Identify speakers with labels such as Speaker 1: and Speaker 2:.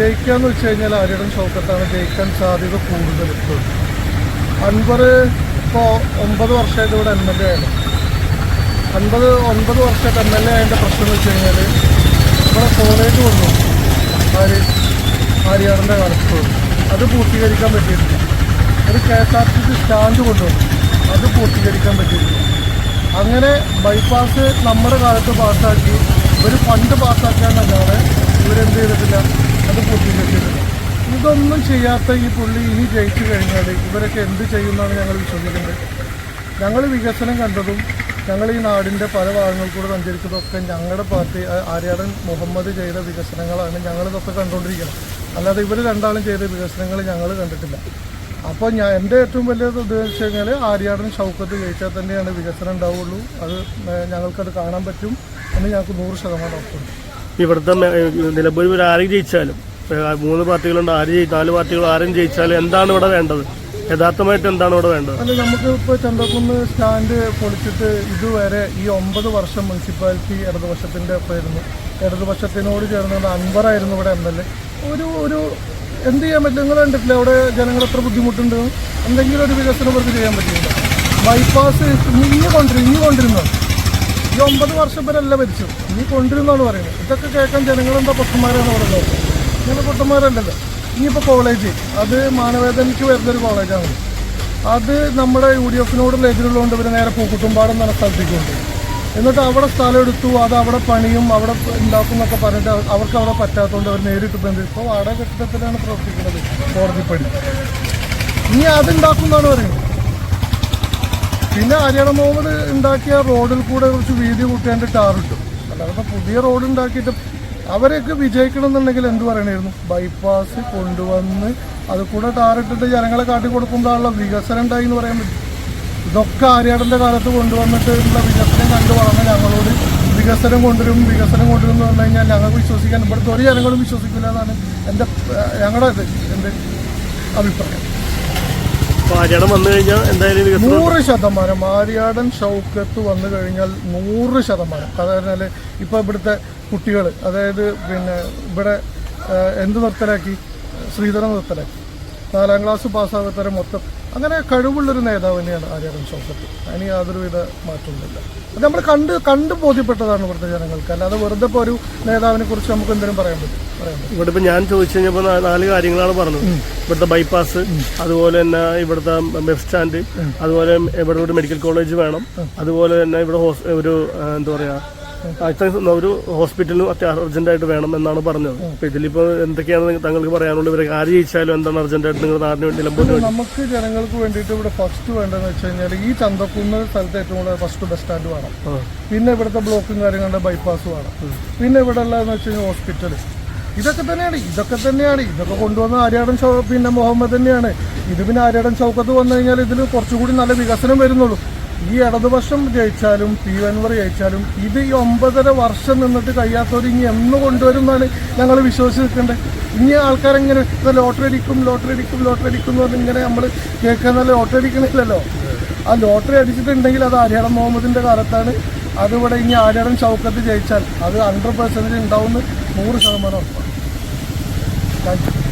Speaker 1: ജയിക്കുക എന്ന് വെച്ച് കഴിഞ്ഞാൽ ആര്യടൻ ഷൗക്കത്താണ് ജയിക്കാൻ സാധ്യത കൂടുതൽ അൻവർ ഇപ്പോൾ ഒമ്പത് വർഷമായിട്ട് ഇവിടെ എം എൽ എ ആണ്. അൻപത് ഒൻപത് വർഷമായിട്ട് എം എൽ എ ആയതിന്റെ പ്രശ്നം എന്ന് വെച്ച് കഴിഞ്ഞാൽ ഇവിടെ കോളേജ് വന്നു. ആര്? ആര്യാറിന്റെ കാലത്ത്. അത് പൂർത്തീകരിക്കാൻ പറ്റിയിട്ടില്ല. ഒരു K S R T C stand കൊണ്ടുവന്നു. അത് പൂർത്തീകരിക്കാൻ പറ്റിയിട്ടില്ല. അങ്ങനെ ബൈപ്പാസ് നമ്മുടെ കാലത്ത് പാസ്സാക്കി. ഒരു ഫണ്ട് പാസ്സാക്കാന്നല്ലാതെ ഇതൊന്നും ചെയ്യാത്ത ഈ പുള്ളി ഇനി ജയിച്ചു കഴിഞ്ഞാൽ ഇവരൊക്കെ എന്ത് ചെയ്യുമെന്നാണ് ഞങ്ങൾ വിശ്വസിക്കുന്നത്. ഞങ്ങൾ വികസനം കണ്ടതും ഞങ്ങൾ ഈ നാടിന്റെ പല ഭാഗങ്ങളിൽ കൂടെ സഞ്ചരിച്ചതൊക്കെ ഞങ്ങളുടെ പാർട്ടി ആര്യാടൻ മുഹമ്മദ് ചെയ്ത വികസനങ്ങളാണ് ഞങ്ങളിതൊക്കെ കണ്ടുകൊണ്ടിരിക്കുന്നത്. അല്ലാതെ ഇവർ രണ്ടാളും ചെയ്ത വികസനങ്ങൾ ഞങ്ങൾ കണ്ടിട്ടില്ല. അപ്പോൾ ഞാൻ എന്റെ ഏറ്റവും വലിയ വെച്ച് കഴിഞ്ഞാൽ ആര്യാടൻ ഷൗക്കത്ത് ജയിച്ചാൽ തന്നെയാണ് വികസനം ഉണ്ടാവുള്ളൂ. അത് ഞങ്ങൾക്കത് കാണാൻ പറ്റും എന്ന് ഞങ്ങൾക്ക് നൂറ് ശതമാനം
Speaker 2: ഇവിടുത്തെ നിലമ്പൂരിൽ നിലമ്പൂർ ആരും ജയിച്ചാലും മൂന്ന് പാർട്ടികളുണ്ട്. ആര് ജയിച്ചു നാല് പാർട്ടികൾ ആരും ജയിച്ചാൽ എന്താണ് ഇവിടെ വേണ്ടത്? യഥാർത്ഥമായിട്ട് എന്താണ് ഇവിടെ വേണ്ടത്?
Speaker 1: അല്ല നമുക്ക് ഇപ്പോൾ ചന്തക്കുന്ന് സ്റ്റാൻഡ് പൊളിച്ചിട്ട് ഇതുവരെ ഈ ഒമ്പത് വർഷം മുനിസിപ്പാലിറ്റി ഇടതുപക്ഷത്തിന്റെ ഒപ്പമായിരുന്നു ഇടതുപക്ഷത്തിനോട് ചേർന്നുകൊണ്ട് അൻവറായിരുന്നു ഇവിടെ എം എൽ എ. ഒരു ഒരു എന്ത് ചെയ്യാൻ പറ്റും? നിങ്ങൾ കണ്ടിട്ടില്ല അവിടെ ജനങ്ങൾ എത്ര ബുദ്ധിമുട്ടുണ്ട്? എന്തെങ്കിലും ഒരു വികസനം അവർക്ക് ചെയ്യാൻ പറ്റില്ല ബൈപ്പാസ് ഇനി കൊണ്ടിരുന്നു ഇനി കൊണ്ടിരുന്നു ഈ ഒമ്പത് വർഷം വരെ അല്ല ഭരിച്ചു. ഇനി കൊണ്ടിരുന്നാണ് പറയുന്നത്. ഇതൊക്കെ കേൾക്കാൻ ജനങ്ങളെന്താ പൊട്ടന്മാരാണ് അവിടെ ഉള്ളത് ഇങ്ങനെ പൊട്ടന്മാരല്ലല്ലോ ഇനിയിപ്പോൾ കോളേജ് അത് മാനവേദനയ്ക്ക് വരുന്നൊരു കോളേജാണ് അത് നമ്മുടെ യു ഡി എഫിനോടുള്ള എതിരുള്ളതുകൊണ്ട് ഇവർ നേരെ പൂക്കുട്ടുംപാടം എന്ന സ്ഥലത്തേക്ക് കൊണ്ട് എന്നിട്ട് അവിടെ സ്ഥലം എടുത്തു അത് അവിടെ പണിയും അവിടെ ഉണ്ടാക്കും എന്നൊക്കെ പറഞ്ഞിട്ട് അവ- അവർക്ക് അവിടെ പറ്റാത്തതുകൊണ്ട് അവർ നേരിട്ട് ബന്ധം ഇപ്പോൾ വാടക കെട്ടിടത്തിലാണ് പ്രവർത്തിക്കുന്നത് കോടതിപ്പടി ഇനി അതുണ്ടാക്കും എന്നാണ് പറയുന്നത്. പിന്നെ ഹരിയാണ മുഹമ്മദ് ഉണ്ടാക്കിയ റോഡിൽ കൂടെ കുറച്ച് വീതി കൂട്ടേണ്ട ടാറിട്ടു അല്ലാതെ പുതിയ റോഡ് ഉണ്ടാക്കിയിട്ട് അവരൊക്കെ വിജയിക്കണം എന്നുണ്ടെങ്കിൽ എന്ത് പറയണമായിരുന്നു ബൈപ്പാസ് കൊണ്ടുവന്ന് അത് കൂടെ ടാറിട്ടിട്ട് ജനങ്ങളെ കാട്ടി കൊടുക്കുമ്പോഴുള്ള വികസനം ഉണ്ടായി എന്ന് പറയാൻ പറ്റും. ഇതൊക്കെ ആര്യാടന്റെ കാലത്ത് കൊണ്ടുവന്നിട്ടുള്ള വികസനം കണ്ടു വളർന്ന ഞങ്ങളോട് വികസനം കൊണ്ടുവരും വികസനം കൊണ്ടുവരും എന്ന് പറഞ്ഞു കഴിഞ്ഞാൽ ഞങ്ങൾക്ക് വിശ്വസിക്കാൻ ഇവിടുത്തെ ഒരു ജനങ്ങളും വിശ്വസിക്കില്ല എന്നാണ് എന്റെ ഞങ്ങളുടെ എന്റെ അഭിപ്രായം.
Speaker 2: കഴിഞ്ഞാൽ എന്തായാലും
Speaker 1: നൂറ് ശതമാനം. ആര്യാടൻ ഷൗക്കത്ത് വന്നു കഴിഞ്ഞാൽ നൂറ് ശതമാനം. അതായത് ഇപ്പൊ ഇവിടുത്തെ കുട്ടികൾ അതായത് പിന്നെ ഇവിടെ എന്ത് നിർത്തലാക്കി? ശ്രീധരൻ നിർത്തലാക്കി. നാലാം ക്ലാസ് പാസ്സാകത്തരം മൊത്തം അങ്ങനെ കഴിവുള്ളൊരു നേതാവ് തന്നെയാണ് ആര്യാടൻ ഷൗക്കത്ത് അതിന് യാതൊരുവിധ മാറ്റമൊന്നുമില്ല അത് നമ്മൾ കണ്ട് കണ്ട് ബോധ്യപ്പെട്ടതാണ് ഇവിടുത്തെ ജനങ്ങൾക്ക്. അല്ലാതെ വെറുതെ ഇപ്പോൾ ഒരു നേതാവിനെ കുറിച്ച് നമുക്ക് എന്തെങ്കിലും പറയാൻ പറ്റും? പറയാൻ പറ്റും.
Speaker 2: ഇവിടെ ഇപ്പൊ ഞാൻ ചോദിച്ചു കഴിഞ്ഞപ്പോൾ നാല് കാര്യങ്ങളാണ് പറഞ്ഞത്. ഇവിടുത്തെ ബൈപ്പാസ് അതുപോലെ തന്നെ ഇവിടുത്തെ ബസ് സ്റ്റാൻഡ് അതുപോലെ ഇവിടെ ഒരു മെഡിക്കൽ കോളേജ് വേണം. അതുപോലെ തന്നെ ഇവിടെ ഒരു എന്താ പറയാ അത്യാവശ്യം ഒരു ഹോസ്പിറ്റലും അത്യാവശ്യം അർജന്റായിട്ട് വേണം എന്നാണ് പറഞ്ഞത് അപ്പൊ ഇതിലിപ്പോ എന്തൊക്കെയാണ് താങ്കൾക്ക് പറയാനുള്ളത്? ഇവരെ ആര് ജയിച്ചാലും എന്താണ് അർജന്റായിട്ട് നിങ്ങൾ നാടിന് വേണ്ടി നിലമ്പൂരിന്
Speaker 1: നമുക്ക് ജനങ്ങൾക്ക് വേണ്ടിയിട്ട് ഇവിടെ ഫസ്റ്റ് വേണ്ടതെന്ന് വെച്ച് കഴിഞ്ഞാൽ ഈ ചന്തക്കുന്ന് സ്ഥലത്ത് ഏറ്റവും കൂടുതൽ ഫസ്റ്റ് ബസ് സ്റ്റാൻഡ് വേണം. പിന്നെ ഇവിടുത്തെ ബ്ലോക്കും കാര്യങ്ങളുടെ ബൈപ്പാസ് വേണം. പിന്നെ ഇവിടെ ഉള്ളതെന്ന് വെച്ച് കഴിഞ്ഞാൽ ഹോസ്പിറ്റൽ ഇതൊക്കെ തന്നെയാണ് ഇതൊക്കെ തന്നെയാണ്. ഇതൊക്കെ കൊണ്ടുവന്ന ആര്യാടൻ ചൗ പിന്നെ മുഹമ്മദ് തന്നെയാണ്. ഇത് പിന്നെ ആര്യാടൻ ചൗക്കത്ത് വന്നു കഴിഞ്ഞാൽ ഇതിൽ കുറച്ചുകൂടി നല്ല വികസനം വരുന്നുള്ളൂ. ഈ ഇടതുപക്ഷം ജയിച്ചാലും പി അൻവർ ജയിച്ചാലും ഇത് ഈ ഒമ്പതര വർഷം നിന്നിട്ട് കഴിയാത്തവർ ഇനി എന്ന് കൊണ്ടുവരും എന്നാണ് ഞങ്ങൾ വിശ്വസിച്ച് നിൽക്കേണ്ടത് ഇനി ആൾക്കാരെങ്ങനെ ലോട്ടറി അടിക്കും ലോട്ടറി അടിക്കും ലോട്ടറി അടിക്കും എന്ന് പറഞ്ഞ് ഇങ്ങനെ നമ്മൾ കേൾക്കാൻ ലോട്ടറി അടിക്കണില്ലല്ലോ. ആ ലോട്ടറി അടിച്ചിട്ടുണ്ടെങ്കിൽ അത് ആര്യാടൻ മുഹമ്മദിന്റെ കാലത്താണ്. അതിവിടെ ഇനി ആര്യാടൻ ചൗക്കത്ത് ജയിച്ചാൽ അത് ഹൺഡ്രഡ് പെർസെന്റേജ് ഉണ്ടാവുമെന്ന് നൂറ് ശതമാനം ഉറപ്പാണ്. Thank you